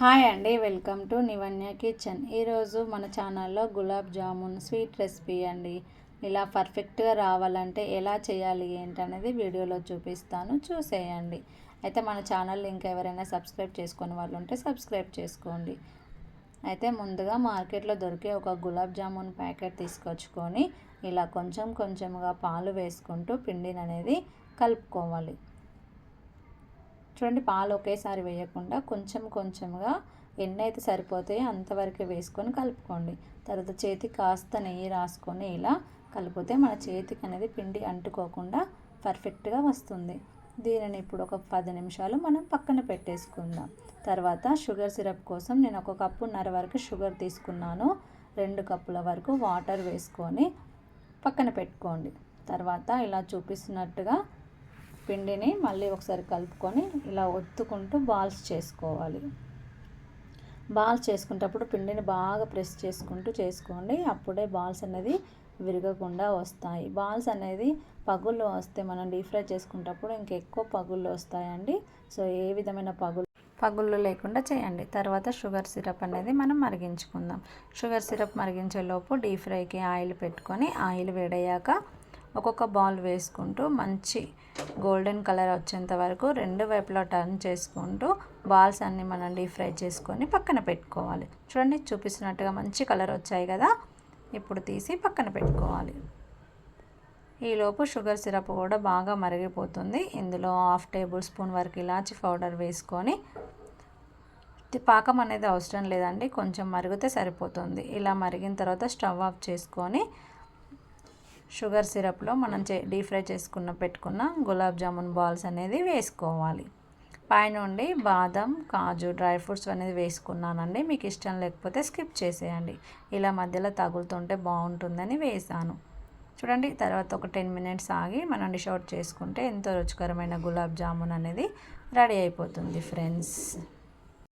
Hi అండి welcome to నివన్య kitchen. ఈరోజు మన ఛానల్లో గులాబ్ జామున్ స్వీట్ రెసిపీ అండి. ఇలా పర్ఫెక్ట్గా రావాలంటే ఎలా చేయాలి ఏంటనేది వీడియోలో చూపిస్తాను. చూసేయండి. అయితే మన ఛానల్ ఇంకా ఎవరైనా సబ్స్క్రైబ్ చేసుకుని వాళ్ళు ఉంటే సబ్స్క్రైబ్ చేసుకోండి. అయితే ముందుగా మార్కెట్లో దొరికే ఒక గులాబ్ జామున్ ప్యాకెట్ తీసుకొచ్చుకొని ఇలా కొంచెం కొంచెంగా పాలు వేసుకుంటూ పిండిని అనేది కలుపుకోవాలి. చూడండి పాలు ఒకేసారి వేయకుండా కొంచెం కొంచెంగా ఎన్ని అయితే సరిపోతాయో అంతవరకు వేసుకొని కలుపుకోండి. తర్వాత చేతికి కాస్త నెయ్యి రాసుకొని ఇలా కలిపితే మన చేతికి అనేది పిండి అంటుకోకుండా పర్ఫెక్ట్గా వస్తుంది. దీనిని ఇప్పుడు ఒక పది నిమిషాలు మనం పక్కన పెట్టేసుకుందాం. తర్వాత షుగర్ సిరప్ కోసం నేను ఒక కప్పున్నర వరకు షుగర్ తీసుకున్నాను. రెండు కప్పుల వరకు వాటర్ వేసుకొని పక్కన పెట్టుకోండి. తర్వాత ఇలా చూపిస్తున్నట్టుగా పిండిని మళ్ళీ ఒకసారి కలుపుకొని ఇలా ఒత్తుకుంటూ బాల్స్ చేసుకోవాలి. బాల్స్ చేసుకునేటప్పుడు పిండిని బాగా ప్రెస్ చేసుకుంటూ చేసుకోండి. అప్పుడే బాల్స్ అనేది విరగకుండా వస్తాయి. బాల్స్ అనేది పగుళ్ళు వస్తే మనం డీప్ ఫ్రై చేసుకునేటప్పుడు ఇంకెక్కువ పగుళ్ళు వస్తాయండి. సో ఏ విధమైన పగులు పగుళ్ళు లేకుండా చేయండి. తర్వాత షుగర్ సిరప్ అనేది మనం మరిగించుకుందాం. షుగర్ సిరప్ మరిగించేలోపు డీప్ ఫ్రైకి ఆయిల్ పెట్టుకొని ఆయిల్ వేడయ్యాక ఒక్కొక్క బాల్ వేసుకుంటూ మంచి గోల్డెన్ కలర్ వచ్చేంత వరకు రెండు వైపులా టర్న్ చేసుకుంటూ బాల్స్ అన్నీ మనం డీప్ ఫ్రై చేసుకొని పక్కన పెట్టుకోవాలి. చూడండి చూపిస్తున్నట్టుగా మంచి కలర్ వచ్చాయి కదా. ఇప్పుడు తీసి పక్కన పెట్టుకోవాలి. ఈలోపు షుగర్ సిరప్ కూడా బాగా మరిగిపోతుంది. ఇందులో హాఫ్ టేబుల్ స్పూన్ వరకు ఇలాచి పౌడర్ వేసుకొని పాకం అనేది అవసరం లేదండి. కొంచెం మరిగితే సరిపోతుంది. ఇలా మరిగిన తర్వాత స్టవ్ ఆఫ్ చేసుకొని షుగర్ సిరప్లో మనం చే డీప్ ఫ్రై చేసుకున్న పెట్టుకున్న గులాబ్ జామున్ బాల్స్ అనేది వేసుకోవాలి. పైనుండి బాదం కాజు డ్రై ఫ్రూట్స్ అనేది వేసుకున్నానండి. మీకు ఇష్టం లేకపోతే స్కిప్ చేసేయండి. ఇలా మధ్యలో తగులుతుంటే బాగుంటుందని వేసాను. చూడండి తర్వాత ఒక టెన్ మినిట్స్ ఆగి మనం డిష్ అవుట్ చేసుకుంటే ఎంతో రుచికరమైన గులాబ్ జామున్ అనేది రెడీ అయిపోతుంది ఫ్రెండ్స్.